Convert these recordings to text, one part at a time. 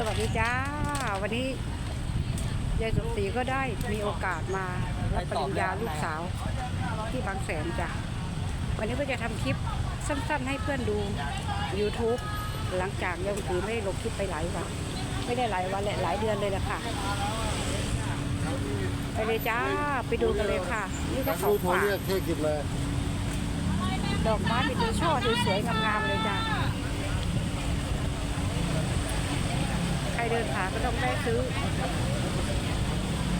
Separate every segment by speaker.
Speaker 1: สวัสดีจ้า วันนี้ยายสมศรีก็ได้มีโอกาสมารับปริญญาลูกสาวที่บางแสนจ้ะวันนี้ก็จะทำคลิปสั้นๆ ให้เพื่อนดู YouTube หลังจากยายสมศรีไม่ได้ลงคลิปไปหลายวันไม่ได้หลายวันแหละหลายเดือนเลยละค่ะไปเลยจ้าไปดูกันเลยค่ะ นี่ก็
Speaker 2: นัก
Speaker 1: ขอ
Speaker 2: รู้
Speaker 1: ง
Speaker 2: โทร
Speaker 1: ฝาก
Speaker 2: เรียกเทกินเลย
Speaker 1: ดอกไม้เป็นช่อสวยๆงามๆเลยจ้ะ ใครเดินผ่านก็ต้องได้ซื้อ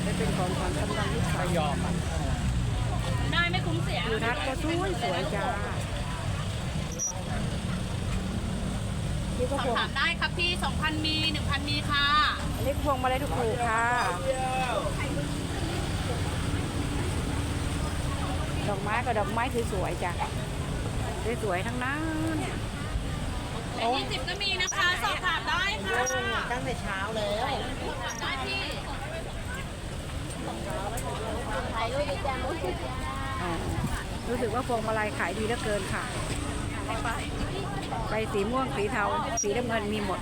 Speaker 1: ได้เป็นของขวัญกำลังลูกสาวย
Speaker 3: อมอะ
Speaker 4: ได้ไม่คุ้มเสีย
Speaker 1: ดูทัศน์ก็สวยสวยๆจ้านี่ก็
Speaker 4: สอบ
Speaker 1: พวง
Speaker 4: ถามได้ครับพี่ 2,000 มี 1,000 มีค่ะ
Speaker 1: อันนี้ก็พวงมาลัยทุกผูกค่ะ ดอกไม้ก็ดอกไม้สวยๆจ้ะสวยๆทั้งนั้น
Speaker 4: และ20ก็มีนะคะ สอบถามได้ค่ะ
Speaker 3: ตั้งแต่เช้าแล้ว
Speaker 4: สอบถามได้พี่
Speaker 1: อ่ารู้สึกว่าพวงมาลัยขายดีเหลือเกินค่ะไปสีม่วงสีเทา สีน้ำเงินมีหมด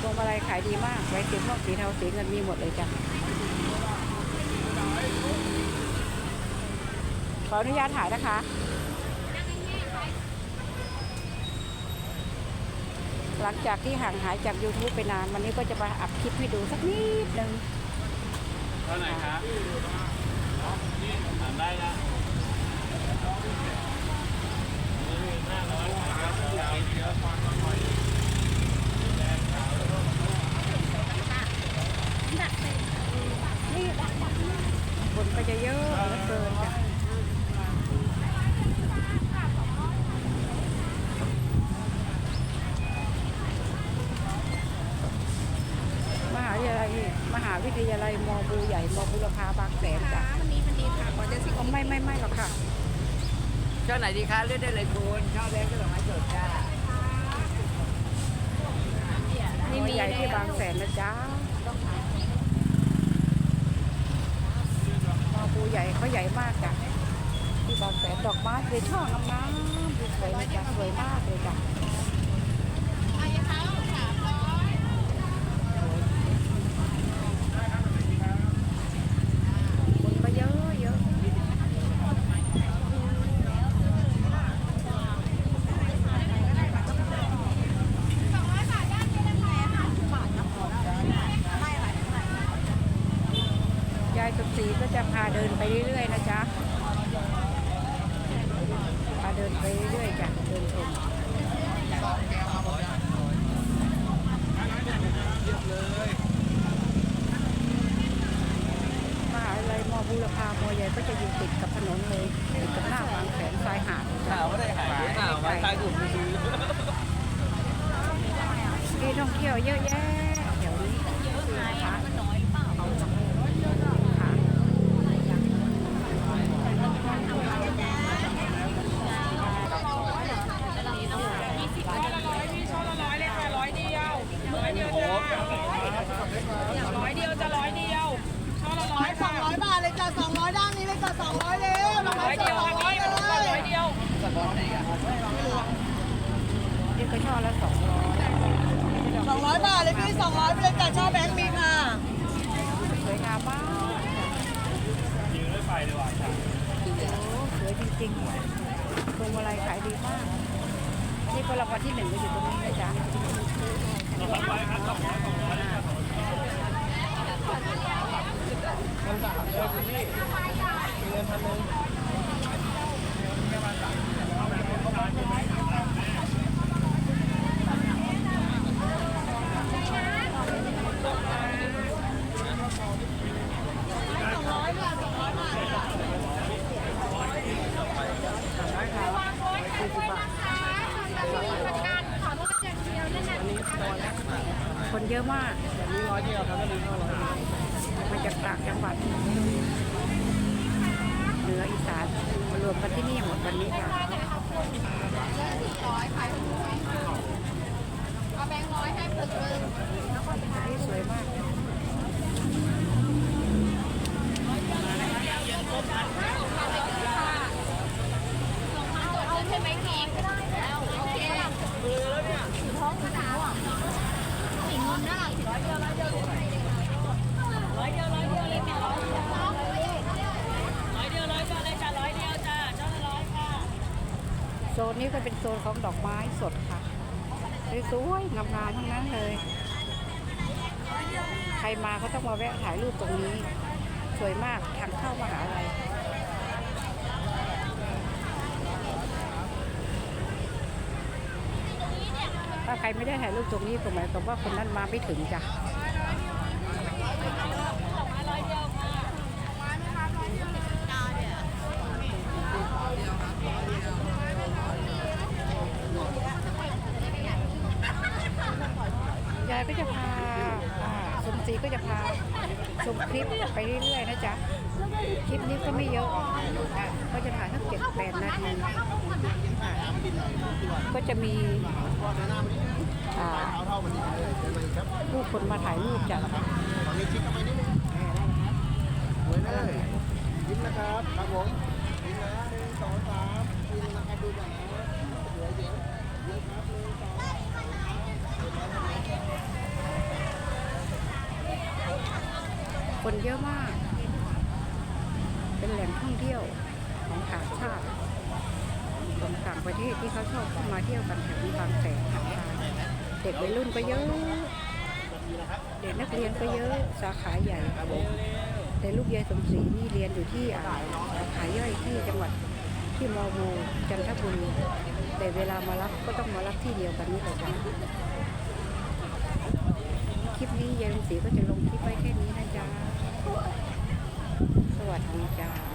Speaker 1: พวงมาลัยขายดีมากไปสีม่วงสีเทาสีเงินมีหมดเลยจ้ะ ขออนุญาตถ่ายนะคะหลังจากที่ห่างหายจาก YouTube ไปนาน วันนี้ก็จะมาอัดคลิปให้ดูสักนิดนึง
Speaker 3: เท่าไหร่ครับนี่ถามได้นะ
Speaker 1: คนก็จะเยอะเหลือเกินจ้ะมหาวิทยาลัยมหา วิทยาลัยมบูใหญ่มบุรพาบางแสนจ้ะ
Speaker 4: วันนี้วันนี้ค่ะขอจะสิ
Speaker 1: อ๋อไม่ไม่ไม่หรอกค่ะ
Speaker 3: ช่อไหนดีคะเลือกได้เลยคุณช่อแดงก็ดอกไม้สดจ้า
Speaker 1: นี่มีใหญ่ที่บางแสนนะจ๊ะมอบูใหญ่เขาใหญ่มากจ้ะที่บางแสนดอกไม้เลยช่องน้ำๆสวยนะจ๊ะสวยมากเลยจ้ะ
Speaker 4: อายเขาสามร้อย
Speaker 1: คนก็เยอะเยอะ ยายสมศรีก็จะพาเดินไปเรื่อยๆนะจ๊ะพาเดินไปเรื่อยๆจ้ะเดินชมมหาวิทยาลัยมอบูรพามอใหญ่ก็จะอยู่ติดกับถนนเลยติดกับหน้าบางแสนชายหาด
Speaker 3: ถามว่าได้หายหรือเปล่าไว้ใต้ถุนซื้อ
Speaker 1: ที่ท่องเที่ยวเยอะแยะแถวนี้นะคะ
Speaker 4: มันน้อยหรือเปล่า
Speaker 1: ค่ะ
Speaker 4: 20ช่อละร้อยพี่ช่อละร้อยเลยค่ะร้อยเดียวร้อยเดียวจ้าร้อยเดียวจะร้อยเดียวช่อละร้อย
Speaker 5: สองร้อยบาทเลยจ้ะสองร้อยด้านนี้เลยจ้ะสองร้อยเร็ว
Speaker 4: ร้อยเดียวค่ะพี่มันร้อยเดียว
Speaker 1: นี่ก็ช่อละสองร้อย
Speaker 5: สองร้อยบาทเลยพี่สองร้อยไปเลยจ้ะชอบแบงค์มีค่ะ
Speaker 1: สวยงามมาก
Speaker 3: ยืนด้วยไฟเลยว่ะจ้า
Speaker 1: โอ้สวยจริงๆพวงมาลัยขายดีมากนี่ก็รางวัลที่หนึ่งก็อยู่ตรงนี้นะจ๊ะคนสามเลย คนเยอะมาก
Speaker 3: นี่ร้อยเดียวครับก็มีเท่าไหร่
Speaker 1: มาจากต่างจังหวัดเหนืออีสานมารวมกันที่นี่หมดวันนี้ค่ะ
Speaker 4: เอาแบงค์ร้อยให้ปึกนึง
Speaker 1: นี่สวยมาก ซนนี้ก็เป็นโซนของดอกไม้สดค่ะสวยๆงามๆทั้งนั้นเลย ใครมาก็ต้องมาแวะถ่ายรูปตรงนี้ สวยมากทางเข้ามหาลัยถ้าใครไม่ได้ถ่ายรูปตรงนี้ก็หมายความว่าคนนั้นมาไม่ถึงจ้ะ ยายก็จะพาอ่าสมศรีก็จะพาช มคลิปไปเรื่อยๆนะจ๊ะ คลิปนี้ก็ไม่เยอะอะก็จะถ่ายทั้งเจ็ดแปดนาทีก็จะมีผู้คนมาถ่ายรูปจ้ะ
Speaker 2: ฝั่งนี้ชิดเข้าไปนิดนึงสวยเลยยิ้มนะครับ ครับผมยิ้มนะหนึ่งสองสามยิ้มนะครับดูก่อนนะสวยเดี๋ยวเดี๋ยวครับหนึ่งสอง
Speaker 1: คนเยอะมาก เป็นแหล่งท่องเที่ยวของต่างชาติของต่างประเทศที่เขาชอบเข้ามาเที่ยวกันแถวบางแสนเด็กวัยรุ่นก็เยอะ เด็กนักเรียนก็เยอะสาขาใหญ่แต่ลูกยายสมศรีนี่เรียนอยู่ที่อ่าสาขาย่อยที่จังหวัดที่มอบูจันทบุรีแต่เวลามารับก็ต้องมารับที่เดียวกันนี่แหละจ้ะคลิปนี้ยายสมศรีก็จะลงคลิปไว้แค่นี้นะจ๊ะ ส วัสดีจ้า